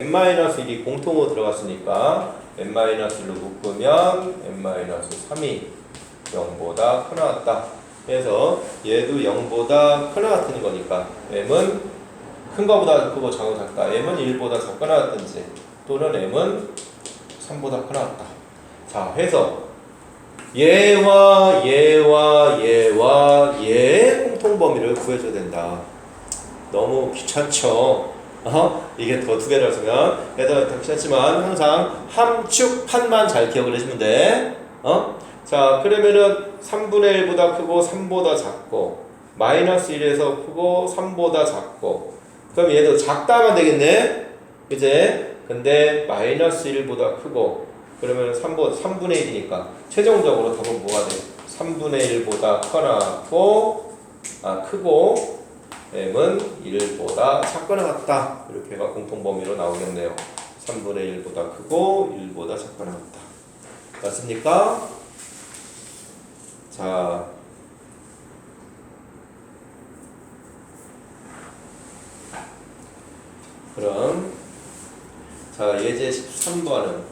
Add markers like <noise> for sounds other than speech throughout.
n-1이 공통으로 들어갔으니까 n-1로 묶으면 n-3이 0보다 크나 같다. 그래서 얘도 0보다 크나 같은 거니까 m은 큰 거보다 크고 작은 거 작다. m은 1보다 작거나 같든지 또는 m은 3보다 크나 같다. 자, 해서 얘와 얘와 얘와 얘의 공통 범위를 구해줘야 된다. 너무 귀찮죠. 어? 이게 더 두 개를 쓰면 얘도 더 귀찮지만 항상 함축판만 잘 기억을 해주면 돼. 어? 자 그러면은 3분의 1보다 크고 3보다 작고 마이너스 1에서 크고 3보다 작고 그럼 얘도 작다면 되겠네. 그제? 근데 마이너스 1보다 크고 그러면 3보, 3분의 1이니까 최종적으로 답은 뭐가 돼? 3분의 1보다 커나고 아 크고 m은 1보다 작거나 같다. 이렇게가 공통 범위로 나오겠네요. 3분의 1보다 크고 1보다 작거나 같다. 맞습니까? 자. 그럼 자, 예제 13번은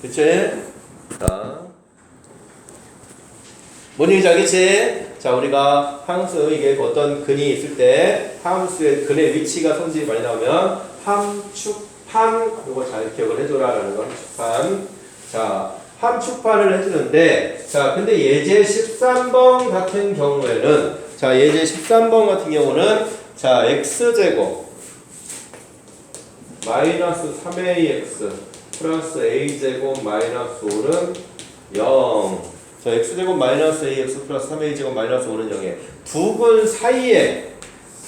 그치? 자, 뭔 얘기인지 알겠지? 자, 우리가 함수, 이게 어떤 근이 있을 때, 함수의 근의 위치가 성질이 많이 나오면, 함축판, 이거 잘 기억을 해줘라 라는 거, 함축판. 자, 함축판을 해주는데, 자, 근데 예제 13번 같은 경우에는, 자, 예제 13번 같은 경우는, 자, x제곱, 마이너스 3ax, 플러스 a제곱, 마이너스 5는 0. 자, x제곱 마이너스 ax 플러스 3a제곱 마이너스 5는 0에 두근 사이에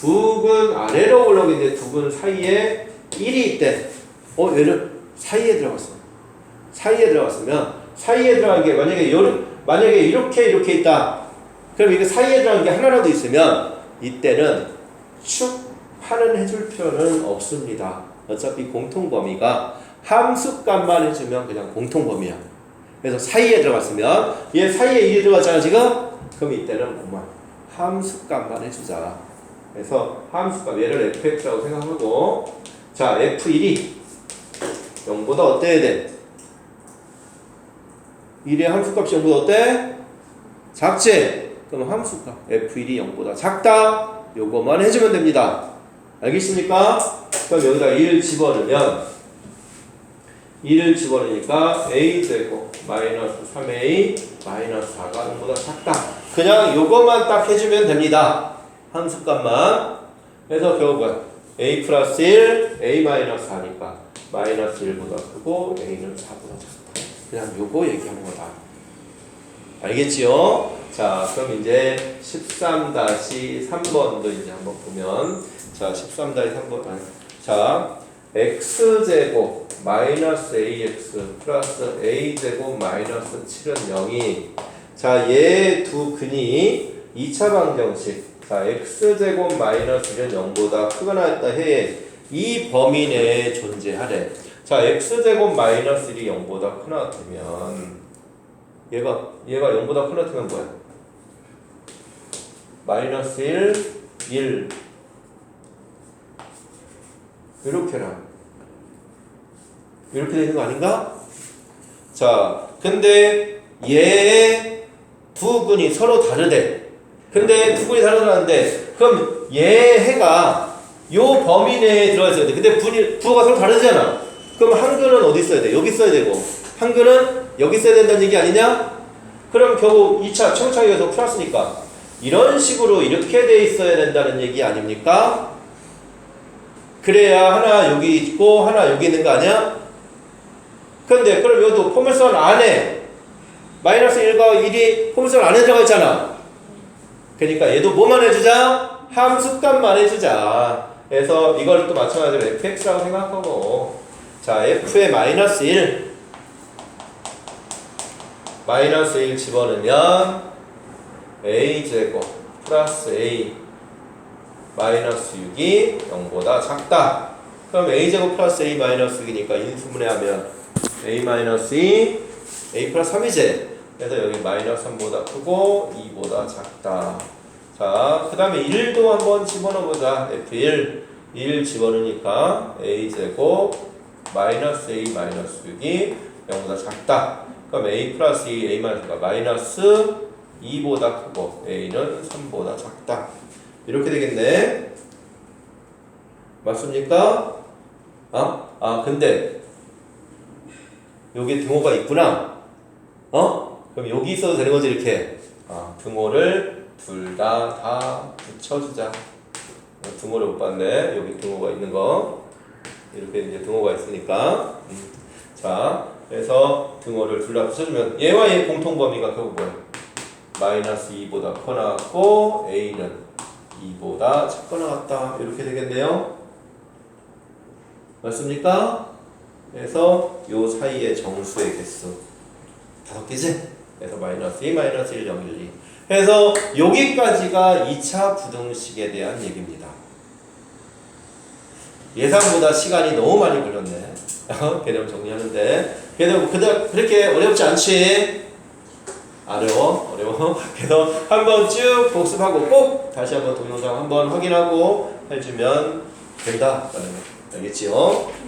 두근 아래로 올라오고 있는데 두근 사이에 1이 있대. 어, 얘를 사이에 들어갔어. 사이에 들어갔으면 사이에 들어간 게 만약에 요 만약에 이렇게 이렇게 있다. 그럼 이게 사이에 들어간 게 하나라도 있으면 이때는 축하는 해줄 필요는 없습니다. 어차피 공통 범위가 함수값만 해주면 그냥 공통 범위야. 그래서 사이에 들어갔으면 얘 사이에 1이 들어갔잖아 지금? 그럼 이때는 뭐만 함수값만 해주자. 그래서 함수값 얘를 fx라고 생각하고 자 f1이 0보다 어때야 돼? 1의 함수값이 0보다 어때? 작지? 그럼 함수값 f1이 0보다 작다. 요거만 해주면 됩니다. 알겠습니까? 그럼 여기다 1 집어넣으면 1을 집어넣으니까 a제곱 마이너스 3a 마이너스 4가 0보다 작다. 그냥 요것만 딱 해주면 됩니다. 함수값만. 그래서 결국 뭐야? a 플러스 1, a 마이너스 4니까 마이너스 1보다 크고 a는 4보다 작다. 그냥 요거 얘기하는 거다. 알겠지요? 자, 그럼 이제 13-3번도 이제 한번 보면 자, 13-3번 아니, 자, x제곱 마이너스 ax 플러스 a제곱 마이너스 7은 0이 자, 얘 두 근이 2차 방정식 자, x제곱 마이너스 1은 0보다 크거나 했다 해. 이 범위 내에 존재하래. 자, x제곱 마이너스 1이 0보다 크나 같으면 얘가 얘가 0보다 크나 같으면 뭐야? 마이너스 1, 1 이렇게라. 이렇게 되는 거 아닌가? 자, 근데 얘의 두 근이 서로 다르대. 근데 두 근이 다르다는데 그럼 얘 해가 요 범위 내에 들어가 있어야 돼. 근데 분이 부호가 서로 다르잖아. 그럼 한 근은 어디 있어야 돼? 여기 있어야 되고 한 근은 여기 있어야 된다는 얘기 아니냐? 그럼 결국 2차 청차기에서 풀었으니까 이런 식으로 이렇게 돼 있어야 된다는 얘기 아닙니까? 그래야 하나 여기 있고 하나 여기 있는 거 아니야? 근데 그럼 여기도 포물선 안에 마이너스 1과 1이 포물선 안에 들어가 있잖아. 그러니까 얘도 뭐만 해주자? 함수값만 해주자. 그래서 이걸 또 마찬가지로 fx라고 생각하고 자 f의 마이너스 1 마이너스 1 집어넣으면 a제곱 플러스 a 마이너스 6이 0보다 작다. 그럼 a제곱 플러스 a 마이너스 6이니까 인수분해하면 a 마이너스 2 a 플러스 3이지. 그래서 여기 마이너스 3보다 크고 2보다 작다. 자, 그 다음에 1도 한번 집어넣어보자. F1. 1 집어넣으니까 A제곱 마이너스 A 마이너스 6이 0보다 작다. 그럼 A 플러스 2, A 마이너스가 마이너스 2보다 크고 A는 3보다 작다. 이렇게 되겠네. 맞습니까? 아, 아 근데 여기 등호가 있구나. 어? 그럼 여기 있어도 되는 거지 이렇게. 아, 등호를 둘 다 다 붙여주자. 등호를 못 봤네. 여기 등호가 있는 거. 이렇게 이제 등호가 있으니까. 음. 자, 그래서 등호를 둘 다 붙여주면 얘와 얘 공통 범위가 결국 뭐야? 마이너스 2보다 커 나왔고 A는 2보다 작거 나왔다. 이렇게 되겠네요. 맞습니까? 그래서 요 사이의 정수의 개수 다섯 개지? 그래서 마이너스 2, 마이너스 1, 0, 1, 2 그래서 여기까지가 2차 부등식에 대한 얘기입니다. 예상보다 시간이 너무 많이 걸렸네. <laughs> 개념 정리하는데. 그래도 그렇게 어렵지 않지? 어려워, 어려워. <laughs> 그래서 한번 쭉 복습하고 꼭 다시 한번 동영상 한번 확인하고 해주면 된다. 알겠지요?